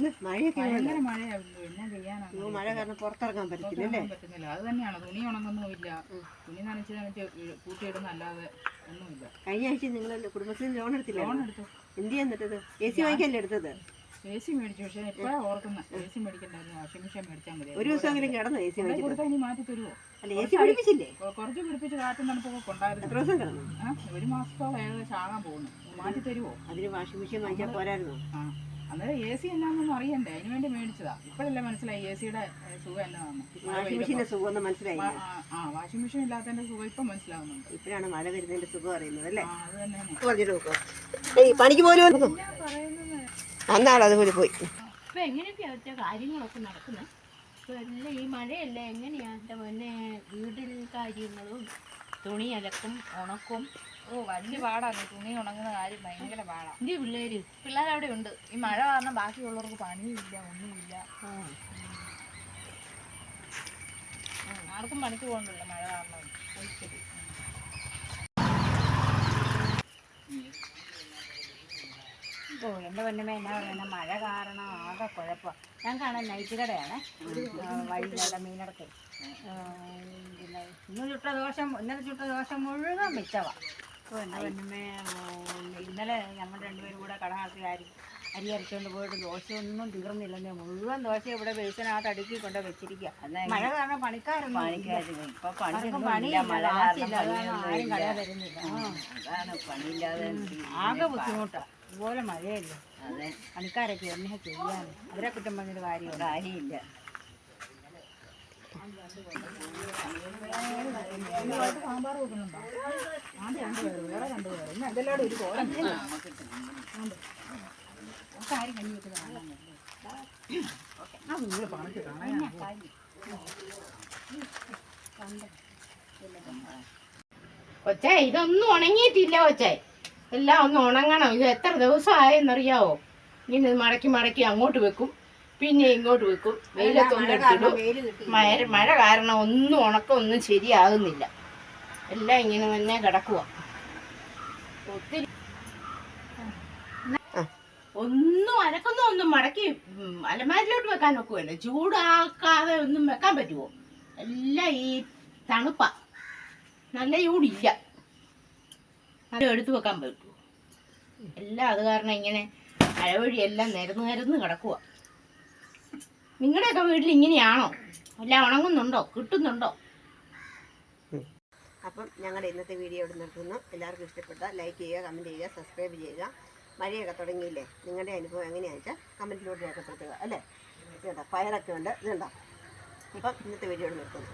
ഇന്ന് മഴയൊക്കെ. ഭയങ്കര എന്നാ മഴ കാരണം പുറത്തിറങ്ങാൻ പറ്റുന്നില്ല അത് തന്നെയാണ്. തുണി ഉണങ്ങുന്നുമില്ല തുണി നനച്ച് നനച്ച് കൂട്ടിയിടുന്നല്ലാതെ ഒന്നുമില്ല. കഴിഞ്ഞ ആഴ്ച നിങ്ങൾ കുടുംബശ്രീ ലോൺ എടുത്തില്ല? ലോൺ എടുത്തു. എന്ത് ചെയ്യാൻ എ സി വാങ്ങിക്കല്ലേ എടുത്തത്? എ സി മേടിച്ചു. പക്ഷേ ഇപ്പഴാ ഓർക്കുന്ന. എ സി മേടിക്കണ്ടായിരുന്നു. വാഷിംഗ് മെഷീൻ മേടിച്ചാൽ മതി ഒരു ദിവസമെങ്കിലും കിടന്നു എ സി കൊടുത്താൽ ഇനി മാറ്റി തരുമോ അല്ല എ സി പിടിപ്പിച്ചില്ലേ? കുറച്ച് പിടിപ്പിച്ച് കാറ്റും തണുപ്പൊക്കെ ആ, ഒരു മാസത്തോളം ഏകദേശം ആകാൻ പോകുന്നു. മാറ്റി തരുമോ അതിന് വാഷിംഗ് മെഷീൻ വാങ്ങിച്ചാൽ പോരായിരുന്നു? ആ. എ സി എന്നാന്നൊന്നും അറിയണ്ടേ? അതിന് വേണ്ടി മേടിച്ചതാ. ഇപ്പോഴല്ലേ മനസ്സിലായി എ സിയുടെ സുഖം എന്നാന്ന്. വാഷിംഗ് മെഷീന്റെ സുഖം മനസ്സിലായി. ആ, വാഷിംഗ് മെഷീൻ ഇല്ലാത്തതിന്റെ സുഖം ഇപ്പം മനസ്സിലാവുന്നുണ്ട്. ഇപ്പോഴാണ് മഴ വരുന്നതിന്റെ സുഖം അറിയുന്നത് അല്ലേ? പറഞ്ഞിട്ട് പണിക്ക് പോലും അതുപോലെ പോയി. ഇപ്പൊ എങ്ങനെയൊക്കെയാ വെച്ച കാര്യങ്ങളൊക്കെ നടക്കുന്നത് ഇപ്പൊ എല്ലാം ഈ മഴയല്ലേ എങ്ങനെയാ? എന്റെ മുന്നേ വീട്ടിൽ കാര്യങ്ങളും തുണി അലക്കും ഉണക്കും ഓ വലിയ പാടാണ് തുണി ഉണങ്ങുന്ന കാര്യം ഭയങ്കര പാടാ. എന്റെ പിള്ളേര്. പിള്ളേരവിടെ ഉണ്ട്. ഈ മഴ കാരണം ബാക്കിയുള്ളവർക്ക് പണിയില്ല ഒന്നുമില്ല. ആർക്കും പണിക്ക് പോകണ്ടല്ലോ മഴ കാരണം. ശരി. ഓ എന്റെ പൊന്നമ്മ എന്നാ പറയുന്നത് മഴ കാരണം ആകെ കുഴപ്പം. ഞാൻ കാണാൻ നൈറ്റ് കടയാണ്. വഴിയിലുള്ള മീനടത്ത് പിന്നെ ഇന്ന് ചുട്ട ദോശം ഇന്നലെ ചുട്ട ദോശം മുഴുവൻ മിച്ചവാ. എന്റെ ഇന്നലെ ഞങ്ങൾ രണ്ടുപേരും കൂടെ കട നടത്തി അരി അരി അരച്ചുകൊണ്ട് പോയിട്ട് ദോശ ദോശയൊന്നും തീർന്നില്ലെന്നേ മുഴുവൻ ദോശ ഇവിടെ ബേസിനകത്ത് അടുക്കി കൊണ്ട് വെച്ചിരിക്കുക മഴ കാരണം പണിക്കാരും. ആകെ ബുദ്ധിമുട്ടാണ് ഇതുപോലെ മഴയല്ലേ? പണിക്കാരൊക്കെ എന്നെ ചെയ്യാൻ. അവരെ കുറ്റം പറഞ്ഞൊരു കാര്യമുണ്ട് കാര്യമില്ല. സാമ്പാർ കാണാൻ കൊച്ചേ ഇതൊന്നും ഉണങ്ങിയിട്ടില്ല കൊച്ചേ. എല്ലാം ഒന്ന് ഉണങ്ങണം. ഇത് എത്ര ദിവസമായെന്നറിയാവോ? ഇനി മടക്കി മടക്കി അങ്ങോട്ട് വെക്കും. പിന്നെ ഇങ്ങോട്ട് വെക്കും. വെയിലത്തൊന്നും എടുത്തിടും മഴ മഴ കാരണം ഒന്നും ഉണക്കം ഒന്നും ശരിയാകുന്നില്ല. എല്ലാം ഇങ്ങനെ തന്നെ കിടക്കുക ഒത്തിരി ഒന്നും അനക്കൊന്നും ഒന്നും മടക്കി അലമാരിലോട്ട് വെക്കാൻ ഒക്കുമല്ലോ ചൂടാക്കാതെ ഒന്നും വെക്കാൻ പറ്റുമോ എല്ലാം ഈ തണുപ്പ. നല്ല ചൂടില്ല. അത് എടുത്തു വെക്കാൻ പറ്റുമോ എല്ലാം അത് കാരണം ഇങ്ങനെ മഴവഴി എല്ലാം നിരന്ന് നിരന്ന് കിടക്കുക നിങ്ങളുടെയൊക്കെ വീട്ടിൽ ഇങ്ങനെയാണോ? എല്ലാം ഉണങ്ങുന്നുണ്ടോ? കിട്ടുന്നുണ്ടോ? അപ്പം ഞങ്ങളുടെ ഇന്നത്തെ വീഡിയോ ഇവിടെ നിർത്തുന്നു. എല്ലാവർക്കും ഇഷ്ടപ്പെട്ട ലൈക്ക് ചെയ്യുക കമന്റ് ചെയ്യുക സബ്സ്ക്രൈബ് ചെയ്യുക. മഴയൊക്കെ തുടങ്ങിയില്ലേ? നിങ്ങളുടെ അനുഭവം എങ്ങനെയാണെന്ന് വെച്ചാൽ കമന്റിലൂടെ രേഖപ്പെടുത്തുക അല്ലേ? ഇതുണ്ടോ? ഫയറൊക്കെ ഉണ്ട്. ഇതുണ്ടോ? അപ്പം ഇന്നത്തെ വീഡിയോ ഇവിടെ നിർത്തുന്നു.